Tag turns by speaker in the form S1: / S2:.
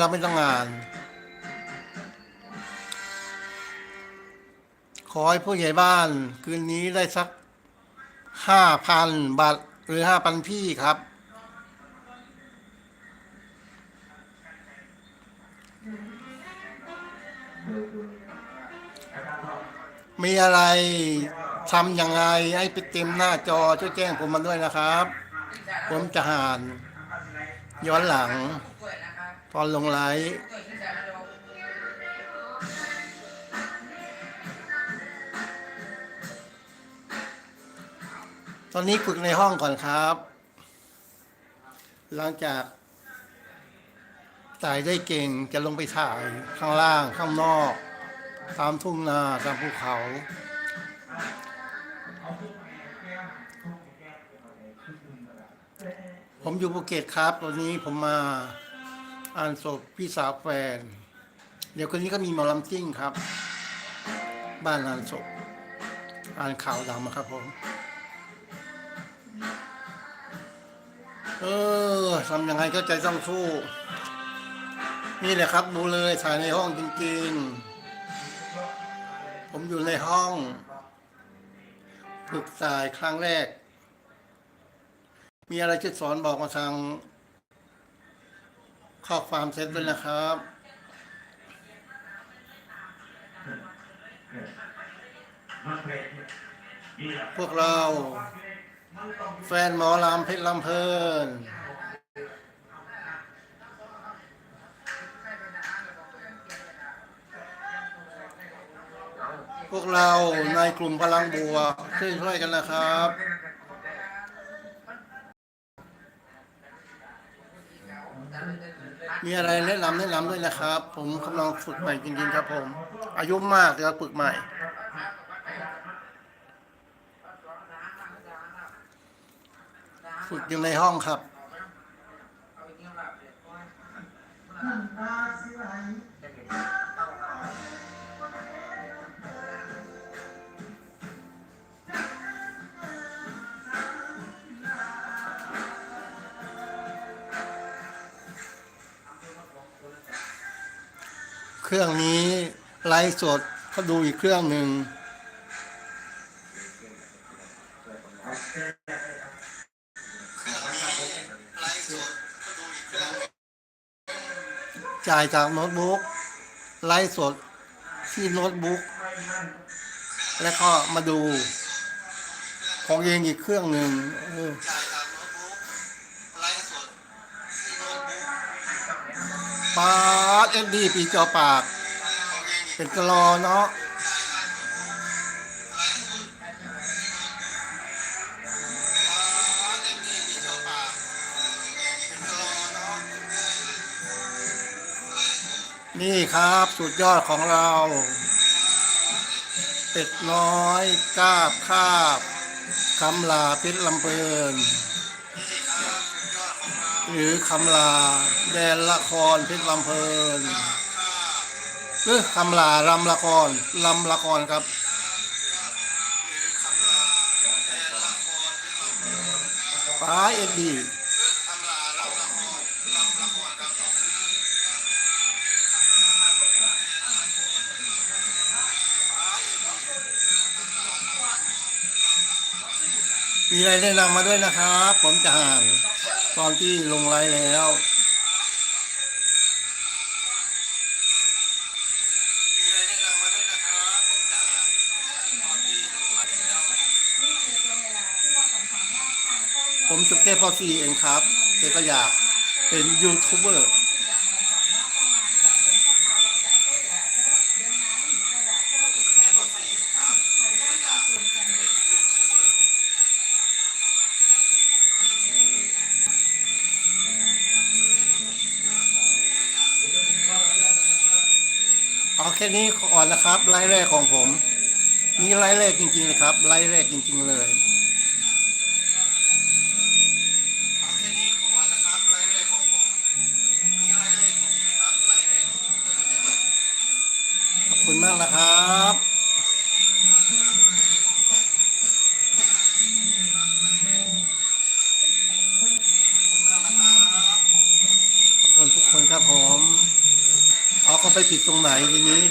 S1: เราไม่ต้องงาน ขอให้ผู้ใหญ่บ้าน คืนนี้ได้สักห้าพันบาท หรือห้าพันพี่ครับ มีอะไรทำยังไงให้ไปเต็มหน้าจอช่วยแจ้งผมมาด้วยนะครับ ผมจะหานย้อนหลัง ตอนลงไลฟ์ตอนนี้ฝึกในห้องก่อนครับ หลังจากถ่ายได้เก่งจะลงไปถ่ายข้างล่างข้างนอก ตามทุ่งนาตามภูเขา ผมอยู่ภูเก็ตครับ ตอนนี้ผมมา อ่านศพพี่สาวแฟน เดี๋ยวคนนี้ก็มีหมอลำจิ้งครับ บ้านอ่านศพอ่านข่าวดำอะครับผม เออทำยังไงก็ใจต้องสู้ นี่แหละครับดูเลยถ่ายในห้องจริงๆ ผมอยู่ในห้องฝึกถ่ายครั้งแรก มีอะไรจะสอนบอกมาทาง ข้อความเซ็ตด้วยนะครับ พวกเรา แฟนหมอลำเพชรลำเพลินพวกเราในกลุ่มพลังบัวช่วยๆกันนะครับ มีอะไรแนะนำแนะนำด้วยนะครับ ผมกำลังฝึกใหม่จริงๆครับ ผม อายุมากแล้วฝึกใหม่ฝึกอยู่ในห้องครับ เครื่องนี้ไลฟ์สดเขาดูอีกเครื่องหนึ่งจ่ายจากโน้ตบุ๊กไลฟ์สดที่โน้ตบุ๊กแล้วก็มาดูของเองอีกเครื่องหนึ่ง ปาดเอ็นดีปีจอปาก เป็นกะลอเนาะนี่ครับสุดยอดของเรา เป็ดน้อย กาบคาบคำลาเพชรลำเพลิน หรือคำลา แดนละครเพชรลำเพลินหรือคำลาลำละครลำละครครับป้าเอ็ดดีมีอะไรแนะนำมาด้วยนะครับ ผมจะห่าง ตอนที่ลงไลน์แล้ว ผมจบแค่พอซีเองครับแต่ก็อยากเป็นยูทูบเบอร์ แค่นี้ก่อนนะครับไลฟ์แรกของผมนี่ไลฟ์แรกจริงๆเลยครับไลฟ์แรกจริง ๆ เลยขอบคุณมากนะครับขอบคุณทุกคนครับผม เขาไปผิดตรงไหนทีนี้